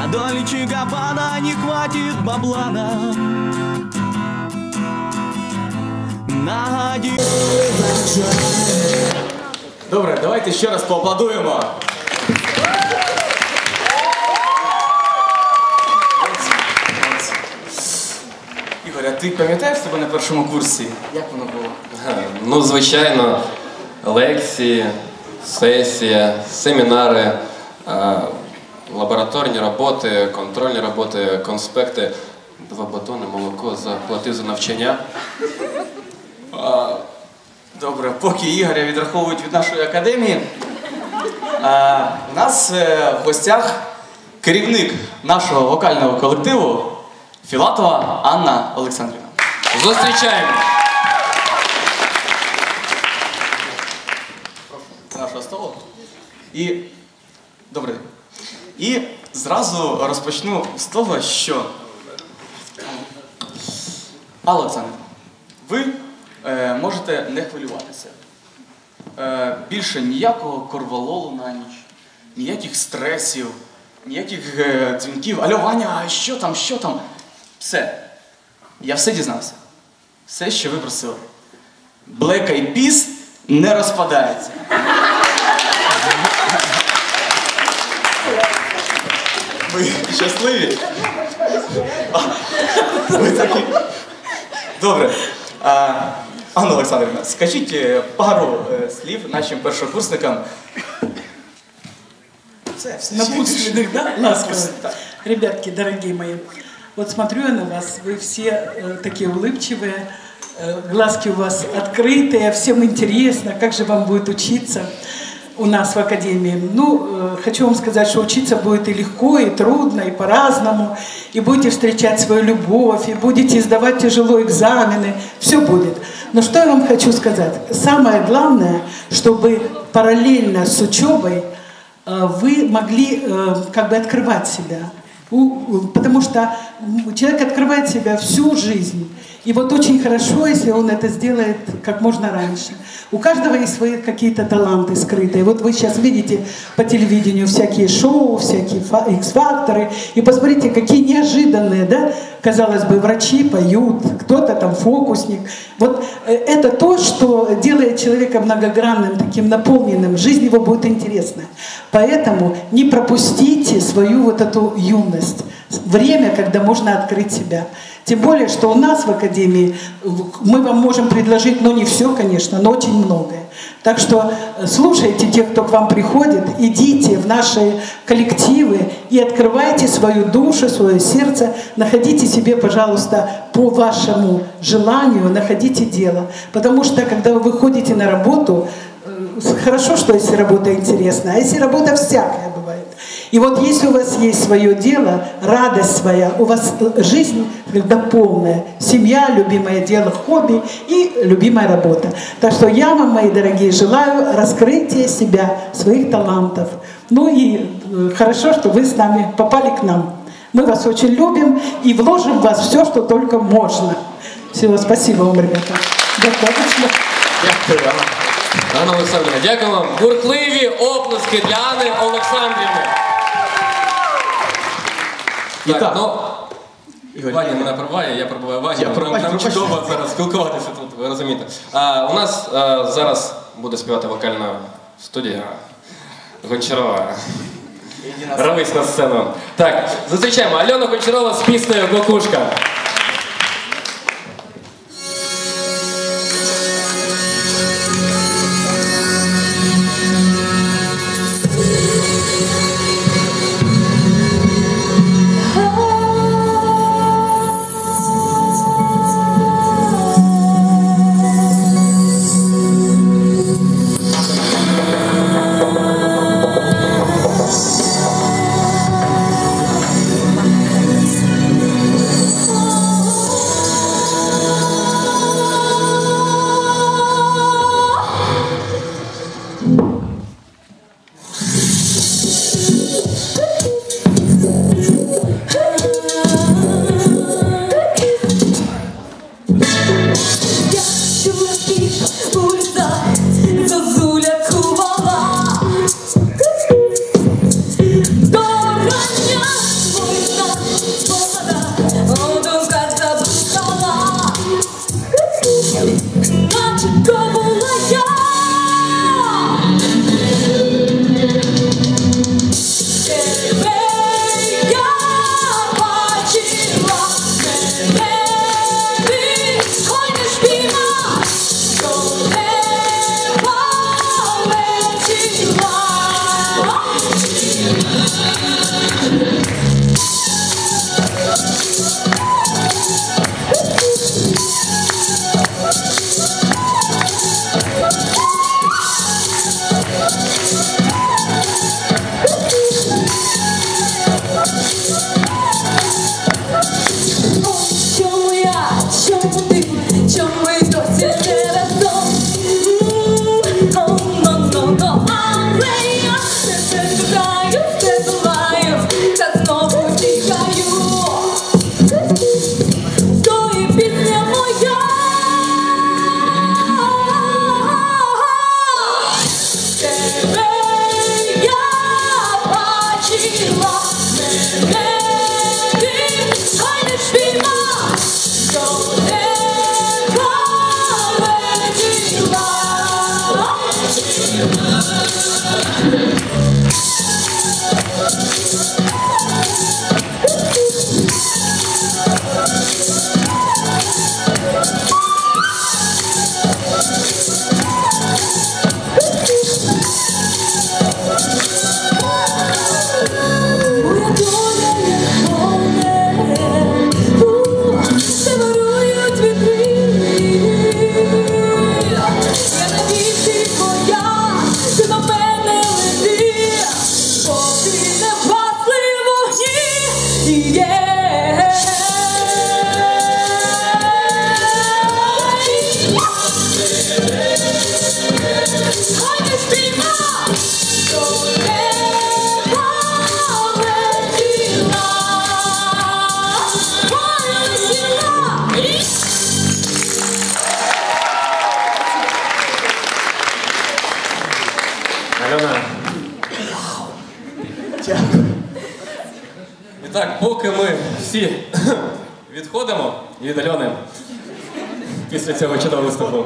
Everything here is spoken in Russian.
На долечи Габана не хватит бабла нам На один Добре, давайте ще раз поаплодуємо. Молодці. Ігор, а ти пам'ятаєш себе на першому курсі? Як воно було? Ну, звичайно, лекції, сесія, семінари, е, лабораторні роботи, контрольні роботи, конспекти, два батони, молоко, заплатив за навчання. А, Добре, поки Ігоря відраховують від нашої академії. А, у нас е, в гостях керівник нашого вокального колективу Філатова Анна Олександрівна. Зустрічаємо! нашого столу. І добрий день. І зразу розпочну з того, що Алла Олександрівна, ви е, можете не хвилюватися. Е, більше ніякого корвалолу на ніч, ніяких стресів, ніяких е, дзвінків. Алло, Ваня, а що там, що там? Все. Я все дізнався. Все, що ви просили. Black Eyed Peas не розпадається. Ви щасливі? А, Ви такі. Добре. А, Анна Олександрівна, скажіть е, пару е, слів нашим першокурсникам. Все, все. напутственных, да, ласковых. Так. Ребятки, дорогие мои, вот смотрю я на вас, вы все э, такие улыбчивые, э, глазки у вас открытые, всем интересно, как же вам будет учиться у нас в академии. Ну, э, хочу вам сказать, что учиться будет и легко, и трудно, и по-разному, и будете встречать свою любовь, и будете сдавать тяжело экзамены, все будет. Но что я вам хочу сказать? Самое главное, чтобы параллельно с учебой э, вы могли э, как бы открывать себя. Потому что человек открывает себя всю жизнь. И вот очень хорошо, если он это сделает как можно раньше. У каждого есть свои какие-то таланты скрытые. Вот вы сейчас видите по телевидению всякие шоу, всякие фа- X-факторы. И посмотрите, какие неожиданные, да, казалось бы, врачи поют, кто-то там фокусник. Вот э, это то, что делает человека многогранным, таким наполненным. Жизнь его будет интересная. Поэтому не пропустите свою вот эту юность. Время, когда можно открыть себя. Тем более, что у нас в Академии мы вам можем предложить, ну не все, конечно, но очень многое. Так что э, слушайте тех, кто к вам приходит, идите в наши коллективы и открывайте свою душу, свое сердце, находите себе, пожалуйста, по вашему желанию, находите дело. Потому что, когда вы выходите на работу, э, хорошо, что если работа интересная, а если работа всякая. И вот если у вас есть свое дело, радость своя, у вас э, жизнь когда полная, семья, любимое дело, хобби и любимая работа. Так что я вам, мои дорогие, желаю раскрытия себя, своих талантов. Ну и э, хорошо, что вы с нами попали к нам. Мы вас очень любим и вложим в вас все, что только можно. Всего спасибо вам, ребята. Достаточно. Дякую, Анна. Анна Олександрівна, дякую вам. Бурхливі оплески для Анни Олександрівни. І Так, ну, Ігор, Ваня мене пробиває, я пробиваю Ваню. Я Нам- Нам чудово зараз спілкуватися тут, ви розумієте. А, у нас а, зараз буде співати вокальна студія Гончарова. Равись на сцену. Так, зустрічаємо Альона Гончарова з піснею Бокушка. Альона. Дякую. І так, поки ми всі відходимо від Альони після цього чудового виступу.